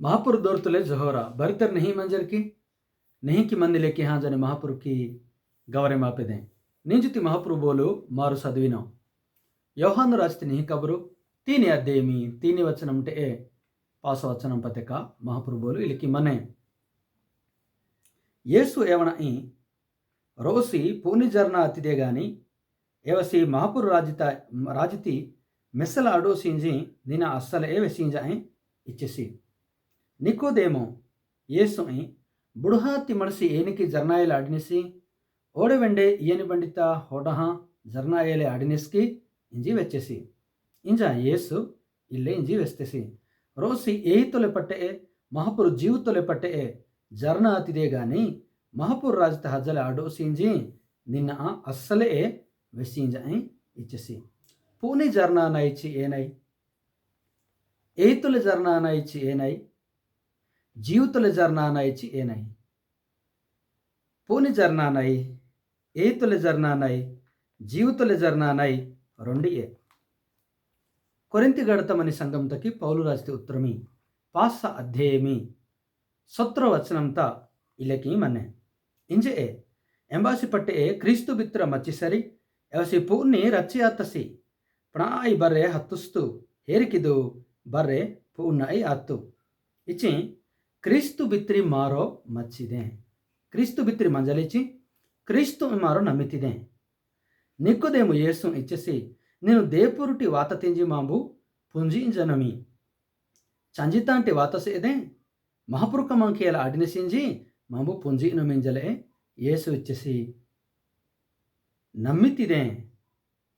महापुर दौरतुले जहोरा बरतर नहीं मंजर की नहीं की मंदी लेके हाँ जने महापुर की గవరె మాపెదే నింజుతి మహాపురు బోలు మారు చదివినాం యోహాను రాజతి నీ కబురు తీని అద్దేమి తీని వచనం అంటే ఏ పాస వచనం పతిక మహాపురు బోలు ఇలికి మనే యేసు ఏవన ఈ రోసి పూని జర్న అతిదే గాని ఏవసి మహాపురు రాజిత రాజితి మెస్సల అడో సీంజి నిన అస్సల ఏవె సీంజ ఇచ్చేసి నికోదేమో ఏసుమి బుడుహాతి మనసి ఏనికి జర్నాయలు ఆడినసి ఓడవెండే ఈయని పండిత హోడహ జర్నాయలే ఆడినెస్కి ఇంజి వచ్చేసి. ఇంజ ఏసు ఇల్లే ఇంజి వేస్తేసి. రోసి ఏహితులు పట్టే మహపురు జీవితులు పట్టే జర్ణ అతిదే గాని మహపూర్ రాజుత హజ్జలే ఆడోసింజి నిన్న అస్సలే వెసింజ అని ఇచ్చేసి. పూని జర్నా ఇచ్చి ఏనై? ఏతుల జర్నా ఇచ్చి ఏనై? జీవితుల జర్నానాయిచి ఏనాయి పూని జర్నానాయి ఏతుల జర్నానాయి జీవితుల జర్నానాయి రెండు ఏ. కొరింతి గడతమని సంఘంతకి పౌలు రాస్తే ఉత్తరమి పాస అధ్యయమి సత్ర వచనంతా ఇలకి మన్నే. ఇంజే ఏ ఎంబాసి పట్టే క్రీస్తు బిత్ర మచ్చిసరి ఎవసి పూర్ణి రచయాతసి ప్రణాయి బర్రే హత్తుస్తూ హేరికిదు బర్రే పూర్ణాయి అత్తు ఇచ్చి ಕ್ರಿಸ್ತು ಬಿತ್ರಿ ಮಾರೋ ಮಚ್ಚಿದೆ ಕ್ರಿಸ್ತು ಬಿತ್ತಿರಿ ಮಂಜಲಿಚ್ಚಿ ಕ್ರಿಸ್ತು ಮಾರೋ ನಮ್ಮಿತಿದೆ ನಿಕ್ಕುದೇಮು ಯೇಸು ಇಚ್ಛಿಸಿ ನೀನು ದೇಪುರುಟಿ వాత ತಿಂಜಿ ಮಾಂಬು పుంజింజనమి చంజితాంటి వాతసేదే మహాపురుక మంకేల ఆడినసింజి మాంబు పుంజిను మింజలే ఏసు ఇచ్చేసి నమ్మితిదే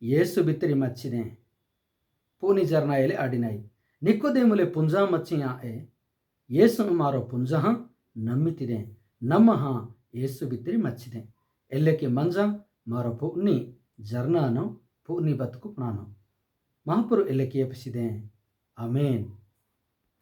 ఏసు బిత్తిరి మచ్చిదే పూని జర్నాయలే ఆడినాయి నిక్కుదేములే పుంజా మచ్చియా ఏ ಏಸು ಮಾರೋ ಪುಂಜಃ ನಮ್ಮಿತಿದೆ ನಮ್ಮಃ ಏಸು ಬಿದ್ದಿರಿ ಮಚ್ಚಿದೆ. ಎಲ್ಲಕ್ಕೆ ಮಂಜ, ಮಾರೋ ಪೂರ್ಣಿ ಜರ್ನಾನು ಪೂರ್ಣಿ ಬದುಕು ಪ್ರಾಣ ಮಹಾಪುರು ಎಲ್ಲಕ್ಕೆ ಎಪ್ಪಿಸಿದೆ ಅಮೇನ್